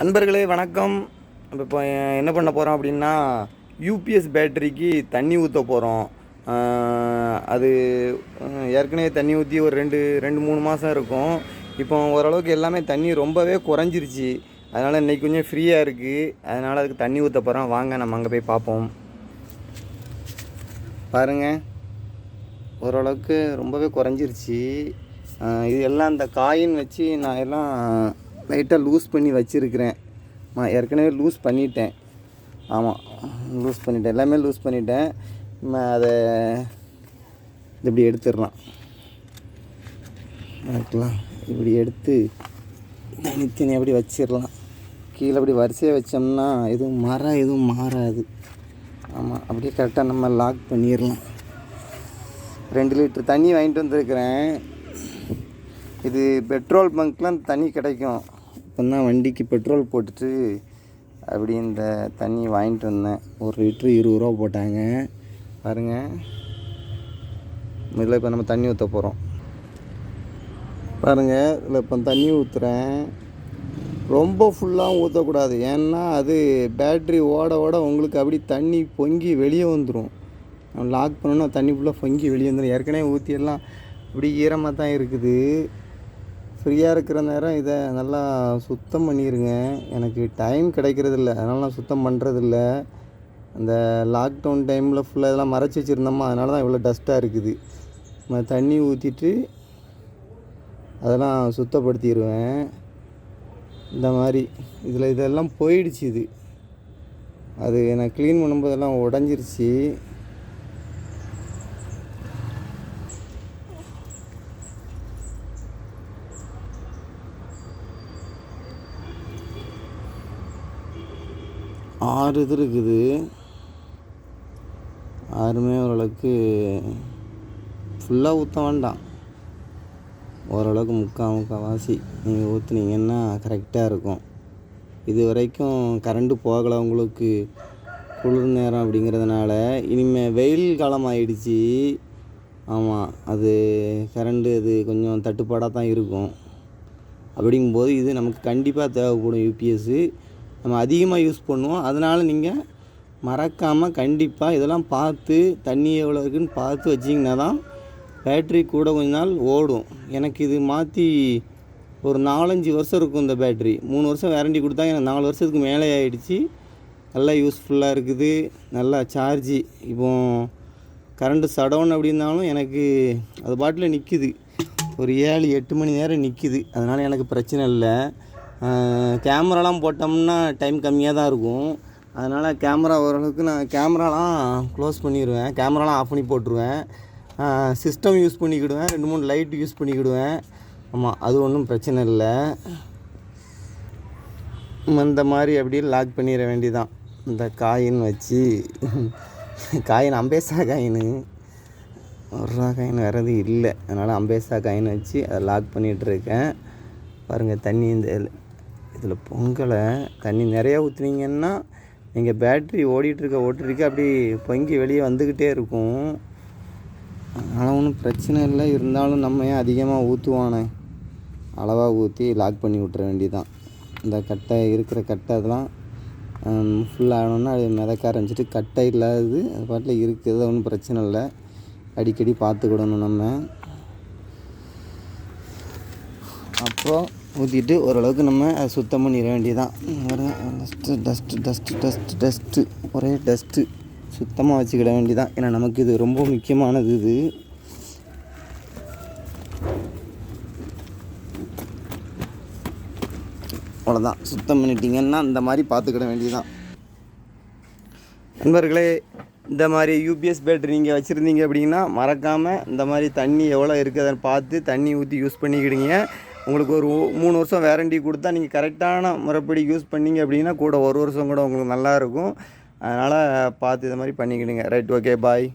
நண்பர்களே வணக்கம். நம்ம இப்போ என்ன பண்ண போகிறோம் அப்படின்னா யூபிஎஸ் பேட்டரிக்கு தண்ணி ஊற்ற போகிறோம் அது ஏற்கனவே தண்ணி ஊற்றி ஒரு ரெண்டு ரெண்டு மூணு மாதம் இருக்கும். இப்போ ஓரளவுக்கு எல்லாமே தண்ணி ரொம்பவே குறைஞ்சிருச்சு. அதனால் இன்றைக்கி கொஞ்சம் ஃப்ரீயாக இருக்குது அதனால் அதுக்கு தண்ணி ஊற்ற போகிறோம் வாங்க நம்ம அங்கே போய் பார்ப்போம். பாருங்கள் ஓரளவுக்கு ரொம்பவே குறைஞ்சிருச்சு. இது எல்லாம் அந்த காயின் வச்சு நான் எல்லாம் லைட்டாக லூஸ் பண்ணி வச்சுருக்கிறேன். நான் ஏற்கனவே லூஸ் பண்ணிட்டேன். ஆமாம் லூஸ் பண்ணிட்டேன். எல்லாமே லூஸ் பண்ணிட்டேன். அதை இப்படி எடுத்துடலாம். வைக்கலாம் இப்படி எடுத்து தனித்தனி அப்படி வச்சிடலாம். கீழே அப்படி வரிசையாக வச்சோம்னா எதுவும் மர எதுவும் மாறாது. ஆமாம் அப்படியே கரெக்டாக நம்ம லாக் பண்ணிடலாம். ரெண்டு லிட்டர் தண்ணி வாங்கிட்டு வந்திருக்கிறேன். இது பெட்ரோல் பங்க்லாம் தண்ணி கிடைக்கும். இப்போ தான் வண்டிக்கு பெட்ரோல் போட்டுட்டு அப்படி இந்த தண்ணி வாங்கிட்டு வந்தேன். ஒரு லிட்ரு இருபது ரூபா போட்டாங்க. பாருங்கள் இதில் இப்போ நம்ம தண்ணி ஊற்ற போகிறோம் பாருங்கள் இதில் இப்போ தண்ணி ஊற்றுறேன் ரொம்ப ஃபுல்லாகவும் ஊற்றக்கூடாது ஏன்னா அது பேட்ரி ஓட ஓட உங்களுக்கு அப்படி தண்ணி பொங்கி வெளியே வந்துடும் லாக் பண்ணோன்னா தண்ணி ஃபுல்லாக பொங்கி வெளியே வந்துடும் ஏற்கனவே ஊற்றியெல்லாம் அப்படி இப்படி ஈரமாக தான் இருக்குது. ஃப்ரீயாக இருக்கிற நேரம் இதை நல்லா சுத்தம் பண்ணிடுங்க எனக்கு டைம் கிடைக்கிறதில்ல. அதனால் நான் சுத்தம் பண்ணுறதில்ல அந்த லாக்டவுன் டைமில் ஃபுல்லாக இதெல்லாம் மறைச்சி வச்சுருந்தோமா? அதனால தான் இவ்வளோ டஸ்ட்டாக இருக்குது. தண்ணி ஊற்றிட்டு அதெல்லாம் சுத்தப்படுத்திடுவேன் இந்த மாதிரி இதில் இதெல்லாம் போயிடுச்சு இது. அது நான் க்ளீன் பண்ணும்போதெல்லாம் உடஞ்சிருச்சு. ஆறு இது இருக்குது. ஆறுமே ஓரளவுக்கு ஃபுல்லாக ஊற்ற வேண்டாம். ஓரளவுக்கு முக்கால் முக்கால்வாசி நீங்கள் ஊற்றுனீங்கன்னா கரெக்டாக இருக்கும். இது வரைக்கும் கரண்ட்டு போகலை உங்களுக்கு. குளிர் நேரம் அப்படிங்கிறதுனால இனிமேல் வெயில் காலம் ஆயிடுச்சு. ஆமாம் அது கரண்ட்டு அது கொஞ்சம் தட்டுப்பாடாக தான் இருக்கும். அப்படிங்கும்போது இது நமக்கு கண்டிப்பாக தேவைப்படும் யூபிஎஸ்ஸு நம்ம அதிகமாக யூஸ் பண்ணுவோம். அதனால் நீங்கள் மறக்காமல் கண்டிப்பாக இதெல்லாம் பார்த்து தண்ணி எவ்வளோ இருக்குதுன்னு பார்த்து வச்சிங்கன்னா தான் பேட்ரி கூட கொஞ்ச நாள் ஓடும். எனக்கு இது மாற்றி ஒரு நாலஞ்சு வருஷம் இருக்கும் இந்த பேட்ரி மூணு வருஷம் வேரண்டி கொடுத்தா எனக்கு நாலு வருஷத்துக்கு மேலே ஆகிடுச்சி நல்லா யூஸ்ஃபுல்லாக இருக்குது. நல்லா சார்ஜி இப்போ கரண்ட்டு சடவுன் அப்படின்னாலும் எனக்கு அது பாட்டில் நிற்கிது ஒரு ஏழு எட்டு மணி நேரம் நிற்கிது அதனால் எனக்கு பிரச்சனை இல்லை. கேமராலாம் போட்டோம்னா டைம் கம்மியாக தான் இருக்கும். அதனால் கேமரா ஓரளவுக்கு நான் கேமராலாம் க்ளோஸ் பண்ணிடுவேன் கேமராலாம் ஆஃப் பண்ணி போட்டுருவேன். சிஸ்டம் யூஸ் பண்ணிக்கிடுவேன். ரெண்டு மூணு லைட் யூஸ் பண்ணிக்கிடுவேன். ஆமாம் அது ஒன்றும் பிரச்சனை இல்லை. இந்த மாதிரி அப்படியே லாக் பண்ணிட வேண்டிதான். இந்த காயின் வச்சு. காயின் அம்பேசா காயின். ஒரு ரூபா காயின் வர்றது இல்லை. அதனால் அம்பேசா காயின் வச்சு அதை லாக் பண்ணிகிட்ருக்கேன் பாருங்கள் தண்ணி இந்த இதில் பொங்கலை தண்ணி நிறையா ஊற்றுனீங்கன்னா நீங்கள் பேட்ரி ஓடிட்டுருக்க ஓட்டிருக்க அப்படி பொங்கி வெளியே வந்துக்கிட்டே இருக்கும். அதனால் ஒன்றும் பிரச்சனை இல்லை. இருந்தாலும் நம்ம ஏன் அதிகமாக ஊற்றுவானே? அளவாக ஊற்றி லாக் பண்ணி விட்டுற வேண்டியதான் இந்த கட்டை இருக்கிற கட்டை அதெல்லாம் ஃபுல்லாக ஆகணும்னா அது மிதக்க ஆரம்பிச்சிட்டு கட்டை இல்லாதது அது பாட்டில் இருக்குது. ஒன்றும் பிரச்சனை இல்லை. அடிக்கடி பார்த்துக்கிடணும் நம்ம. அப்புறம் ஊற்றிட்டு ஓரளவுக்கு நம்ம அதை சுத்தம் பண்ணிட வேண்டியதான் dust dust dust dust dust ஒரே டஸ்ட்டு சுத்தமாக வச்சுக்கிட வேண்டியதான் ஏன்னா நமக்கு இது ரொம்ப முக்கியமானது இது. அவ்வளோதான் சுத்தம் பண்ணிட்டீங்கன்னா இந்த மாதிரி பார்த்துக்கிட வேண்டியதான் நண்பர்களே இந்த மாதிரி யூபிஎஸ் பேட்டரி நீங்கள் வச்சுருந்தீங்க அப்படின்னா மறக்காமல் இந்த மாதிரி தண்ணி எவ்வளோ இருக்குதுன்னு பார்த்து தண்ணி ஊற்றி யூஸ் பண்ணிக்கிடுங்க. உங்களுக்கு ஒரு மூணு வருஷம் வேரண்டி கொடுத்தா நீங்கள் கரெக்டான முறைப்படி யூஸ் பண்ணீங்க அப்படின்னா கூட ஒரு வருஷம் கூட உங்களுக்கு நல்லாயிருக்கும் அதனால் பார்த்து இதை மாதிரி பண்ணிக்கிடுங்க. Right okay bye